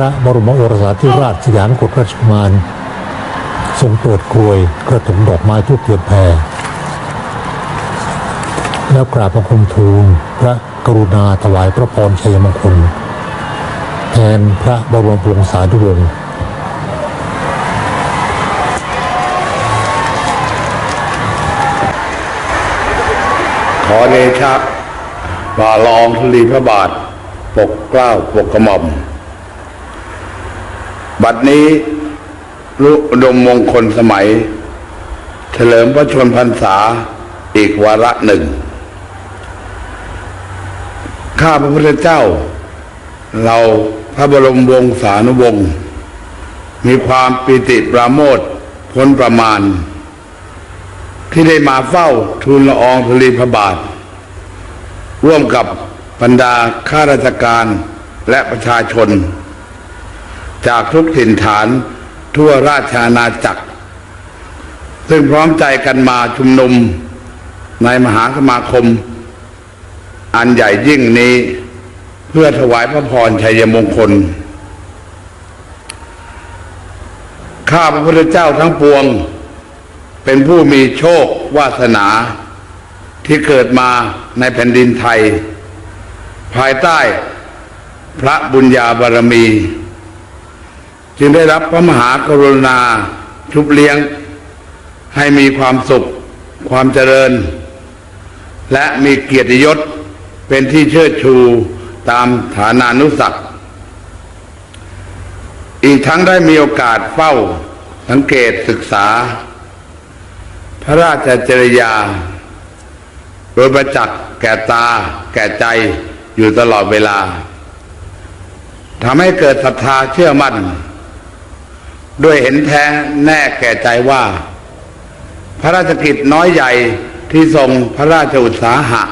ระบรมโอรสาธิราชสยามกุฎราชกุมารทรงโปรดกรวยกระถงดอกไม้ทูบเทียนแพรแล้วกราบบังคมทูลพระกรุณาถวายพระพรชัยมงคลแทนพระบรมวงศานุวงศ์ขอเดชะบาลองธุลีพระบาท ปกเกล้าปกกระหม่อม บัดนี้รุดมมงคลสมัย เฉลิมพระชนพรรษาอีกวาระหนึ่ง ข้าพระพุทธเจ้า เราพระบรมวงศานุวงศ์มีความปิติปราโมทพ้นประมาณ ที่ได้มาเฝ้าทูลละอองธุลีพระบาท ร่วมกับบรรดาข้าราชการและประชาชน จากทุกถิ่นฐานทั่วราชอาณาจักร ซึ่งพร้อมใจกันมาชุมนุมในมหาสมาคม อันใหญ่ยิ่งนี้เพื่อถวายพระพรชัยมงคล ข้าพระพุทธเจ้าทั้งปวง เป็นผู้มีโชควาสนาที่เกิดมาในแผ่นดินไทย ภายใต้พระบุญญาบารมี จึงได้รับพระมหากรุณาชุบเลี้ยง ให้มีความสุข ความเจริญ และมีเกียรติยศเป็นที่เชิดชูตามฐานานุสักษ์อีกทั้งได้มีโอกาสเฝ้าสังเกตศึกษา พระราชจริยา โดยประจักษ์แก่ตา แก่ใจอยู่ตลอดเวลาทำให้เกิดศรัทธาเชื่อมั่น ด้วยเห็นแท้แน่แก่ใจว่า พระราชกิจน้อยใหญ่ที่ทรงพระราชอุตสาหะ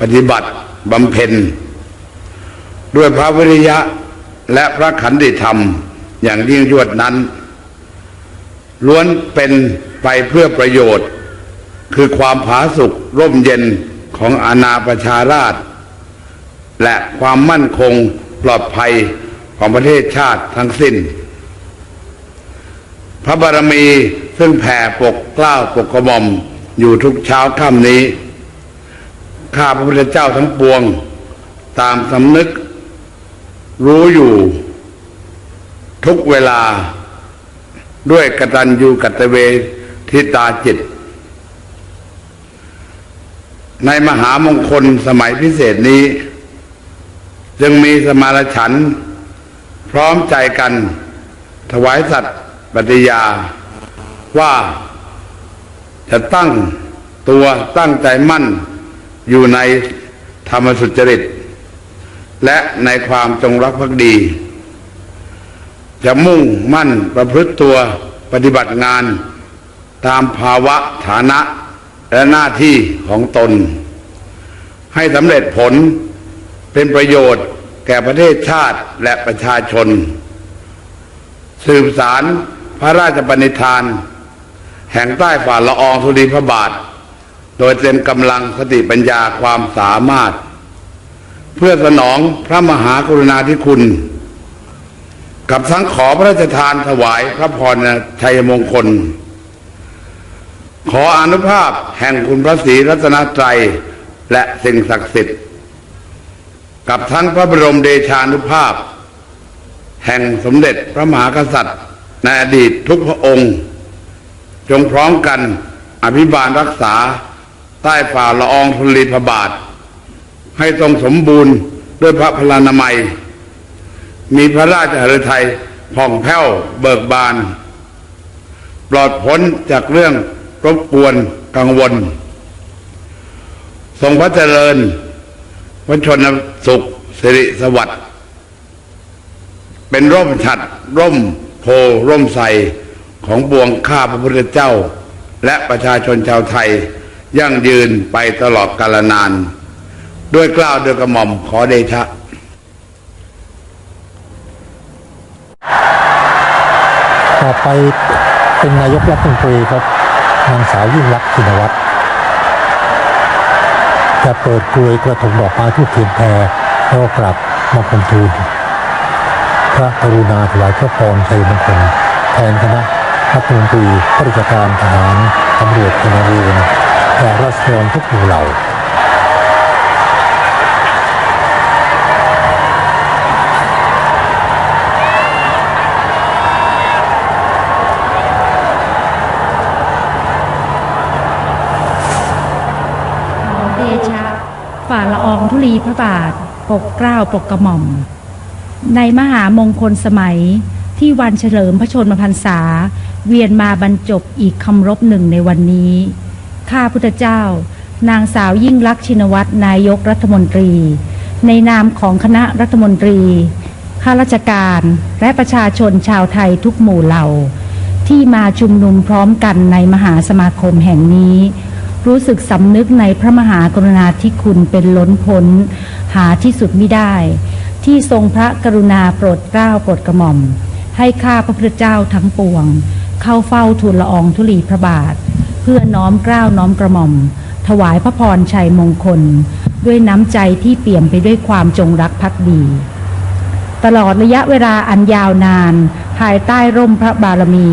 ปฏิบัติบำเพ็ญ ด้วยพระวิริยะและพระขันติธรรมอย่างยิ่งยวดนั้น ล้วนเป็นไปเพื่อประโยชน์ คือความผาสุกร่มเย็นของอาณาประชาราช และความมั่นคงปลอดภัยของประเทศชาติทั้งสิ้น พระบารมีซึ่งแผ่ปกเกล้าปกกระหม่อมอยู่ทุกเช้าค่ำนี้ ข้าพระพุทธเจ้าทั้งปวง ตามสำนึก รู้อยู่ ทุกเวลาด้วยกตัญญูกตเวทิตาจิต ในมหามงคลสมัยพิเศษนี้ จึงมีสมารฉัน พร้อมใจกัน ถวายสัตย์ ปฏิญาว่าจะตั้งตัวตั้งใจมั่นอยู่ในธรรมสุจริต และในความจงรักภักดี จะมุ่งมั่นประพฤติตัวปฏิบัติงาน ตามภาวะฐานะและหน้าที่ของตน ให้สำเร็จผลเป็นประโยชน์แก่ประเทศชาติและประชาชน สืบสาร พระราชปณิธาน แห่งใต้ฝ่าละอองธุลีพระบาท โดยเต็มกำลังสติปัญญาความสามารถ เพื่อสนองพระมหากรุณาธิคุณ กับทั้งขอพระราชทานถวายพระพรชัยมงคล ขออนุภาพแห่งคุณพระศรีรัตนตรัยและสิ่งศักดิ์สิทธิ์กับทั้งพระบรมเดชานุภาพ แห่งสมเด็จพระมหากษัตริย์ ในอดีตทุกพระองค์ จงพร้อมกันอภิบาลรักษาใต้ฝ่าละอองธุลีพระบาท ให้ทรงสมบูรณ์ด้วยพระพลานามัย มีพระราชหฤทัยผ่องแผ้วเบิกบาน ปลอดพ้นจากเรื่องรบกวนกังวล ทรงพระเจริญพระชนสุขสิริสวัสดิ์เป็นร่มฉัดร่ม พร่มใสของบวงข้าพระพุทธเจ้า และประชาชนชาวไทย ยั่งยืนไปตลอดกาลนาน ด้วยกล้าวด้วยกระหม่อมขอเดชะต่อไปเป็นนายกรัฐมนตรีครับนางสาวยิ่งรักษณ์ชินวัตรจะเปิดกลวยกระถงดอกไม้ทูบเทียนแพรแล้วก็กราบบังคมทูล พระกรุณาถวายพระพรชัยมงคลแทนคณะรัฐมนตรีข้าราชการทหารตำรวจพลเรือนและราษฎรทุกหมู่เหล่าเดชะฝ่าละอองธุลีพระบาท ปกเกล้าปกกระหม่อม ในมหามงคลสมัยที่วันเฉลิมพระชนมพรรษา เวียนมาบรรจบอีกคำรบหนึ่งในวันนี้ ข้าพุทธเจ้า นางสาวยิ่งลักษณ์ชินวัตรนายกรัฐมนตรี ในนามของคณะรัฐมนตรี ข้าราชการและประชาชนชาวไทยทุกหมู่เหล่า ที่มาชุมนุมพร้อมกันในมหาสมาคมแห่งนี้ รู้สึกสำนึกในพระมหากรุณาธิคุณเป็นล้นพ้น หาที่สุดไมิได้ ที่ทรงพระกรุณาโปรดเกล้าโปรดกระหม่อม ให้ข้าพระพุทธเจ้าทั้งปวง เข้าเฝ้าทูลละอองธุลีพระบาท เพื่อน้อมเกล้าน้อมกระหม่อม ถวายพระพรชัยมงคล ด้วยน้ำใจที่เปี่ยมไปด้วยความจงรักภักดีตลอดระยะเวลาอันยาวนาน ภายใต้ร่มพระบารมี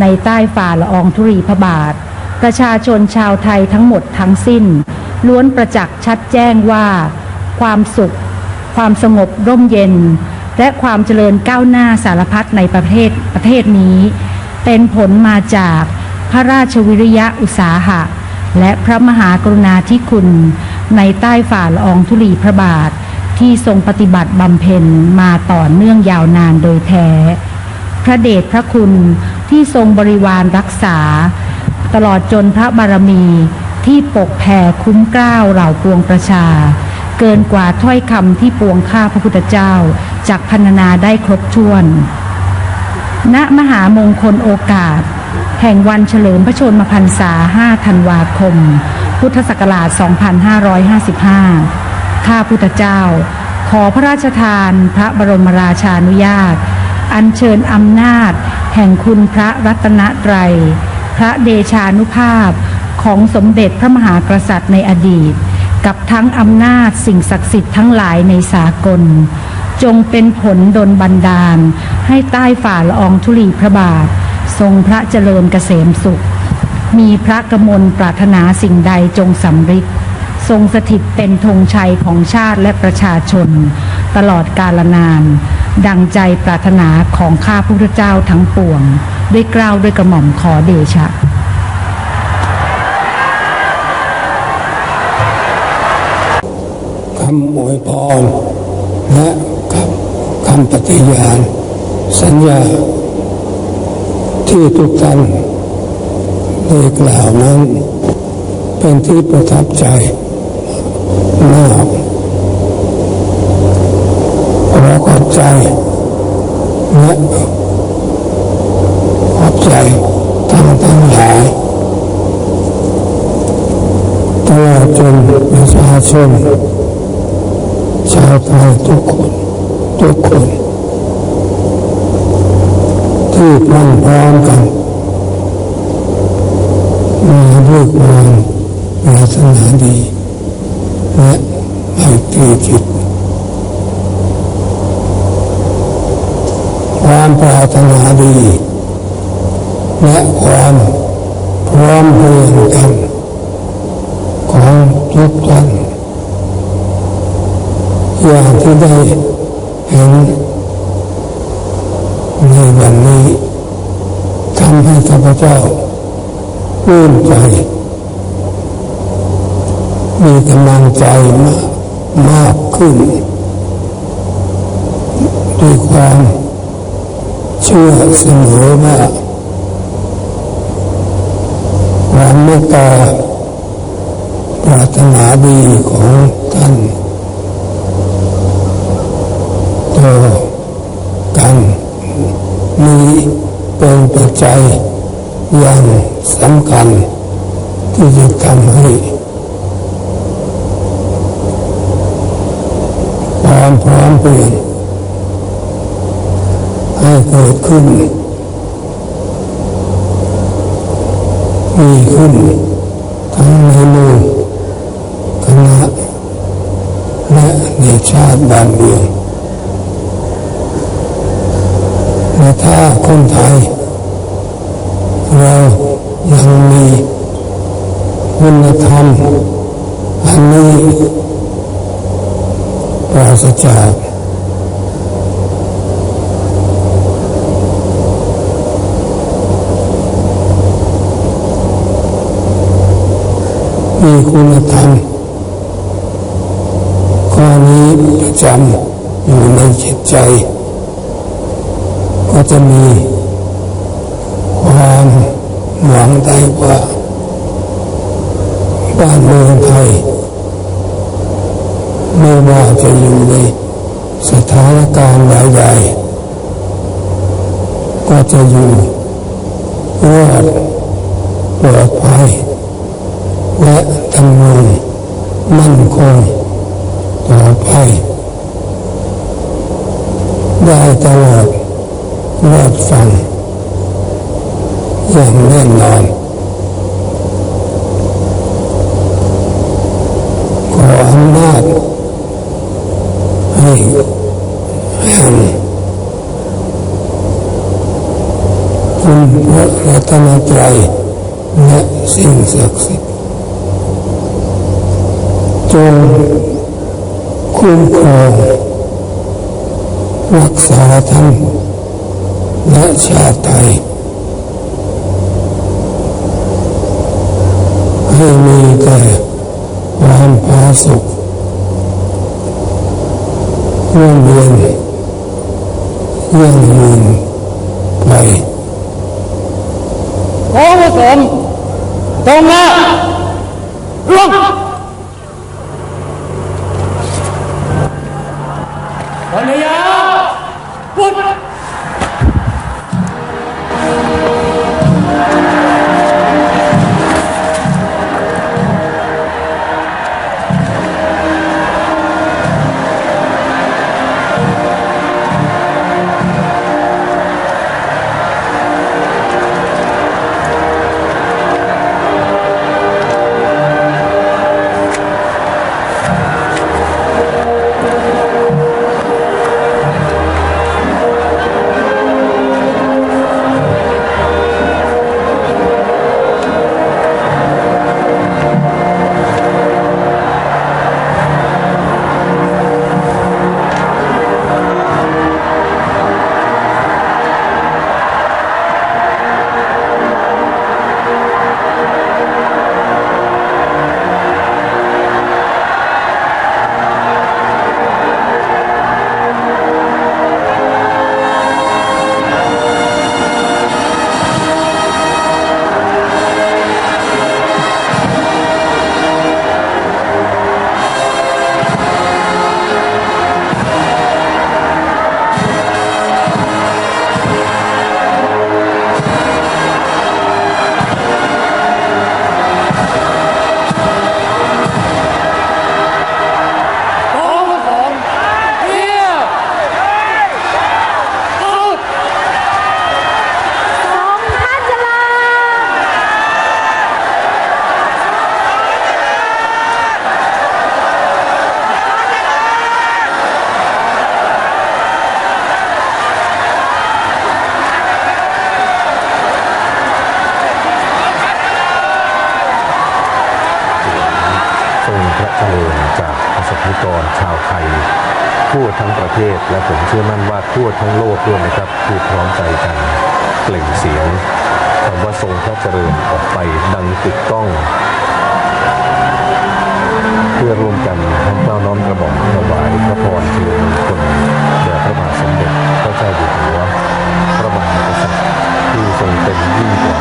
ในใต้ฝ่าละอองธุรีพระบาท ประชาชนชาวไทยทั้งหมดทั้งสิ้น ล้วนประจักษ์ชัดแจ้งว่า ความสุข ความสงบร่มเย็น และความเจริญก้าวหน้าสารพัดในประเทศประเทศนี้ เป็นผลมาจากพระราชวิริยะอุตสาหะ และพระมหากรุณาธิคุณ ในใต้ฝ่าละอองธุลีพระบาท ที่ทรงปฏิบัติบำเพ็ญมาต่อเนื่องยาวนานโดยแท้ พระเดชพระคุณที่ทรงบริวารรักษา ตลอดจนพระบารมีที่ปกแผ่คุ้มเกล้าวเหล่าปวงประชา เกินกว่าถ้อยคำที่ปวงข้าพระพุทธเจ้าจากพรรณนาได้ครบถ้วน ณมหามงคลโอกาส แห่งวันเฉลิมพระชนมพรรษา 5 ธันวาคม พุทธศักราช 2555 ข้าพุทธเจ้า ขอพระราชทานพระบรมราชานุญาต อัญเชิญอำนาจ แห่งคุณพระรัตนตรัย พระเดชานุภาพของสมเด็จพระมหากษัตริย์ในอดีต กับทั้งอำนาจสิ่งศักดิ์สิทธิ์ทั้งหลายในสากล จงเป็นผลดลบันดาล ให้ใต้ฝ่าละอองธุลีพระบาท ทรงพระเจริญเกษมสุข มีพระกมลปรารถนาสิ่งใดจงสำเร็จทรงสถิตเป็นธงชัยของชาติและประชาชน ตลอดกาลนาน ดังใจปรารถนาของข้าพุทธเจ้าทั้งปวง ด้วยกล้าวด้วยกระหม่อมขอเดชะ คำอวยพร และคำคำปฏิญาณ สัญญา ที่ทุกท่านได้กล่าวนั้น เป็นที่ประทับใจมากขอขอบใจและขอบใจทั้งทั้งหลาย ตลอดจนประชาชน ชาวไทยทุกคนทุกคน ที่พร้อมพร้อมกันมาด้วยความปรารถนาดี และไมตรีจิต ความปรารถนาดี และความพร้อมเพรียงกันของทุกท่านอย่างที่ได้เห็นในวันนี้ทำให้ข้าพเจ้าปลื้มใจ มีกำลังใจมากมากขึ้นด้วยความ เชื่อเสมอว่าความเมตตาปรารถนาดีของท่านต่อกันนี้เป็นปัจจัยอย่างสำคัญที่จะทำให้ความพร้อมเพรียงให้ เกิดขึ้น มีขึ้นทั้งในหมู่คณะและในชาติบ้านเมืองถ้าคนไทย เรายังมีคุณธรรมอันนี้ปราศจาก มีคุณธรรมข้อนี้ประจำอยู่ในจิตใจ ก็จะมีความหวังได้ว่าบ้านเมืองไทยไม่ว่าจะอยู่ในสถานการณ์ใดๆก็จะอยู่รอดปลอดภัย และดำรงมั่นคงต่อไปได้ตลอดรอดฟังอย่างแน่นอนขออำนาจให้แห่งคุณพระรัตนตรัยและสิ่งศักดิ์สิทธิ์ จงคุ้มครองรักษาท่านและชาติไทยให้มีแต่ความผาสุขร่วมเรียนยั่งยืนไปขอผสมตรงหน้ว ทรงพระเจริญจากประสบนิกรชาวไทย ทั่วทั้งประเทศและผมเชื่อมั่นว่าทั่วทั้งโลกด้วยนะครับที่พร้อมใจกันเปล่งเสียงคำว่าทรงพระเจริญออกไปดังกึกก้อง เพื่อร่วมกันทั้งเจ้าน้อมกระบอกถวายพระพรเฉลิมมงคลแด่พระบาทสมเด็จพระเจ้าอยู่หัวพระมหากษัตริย์ที่ทรงเป็นยิ่งกว่า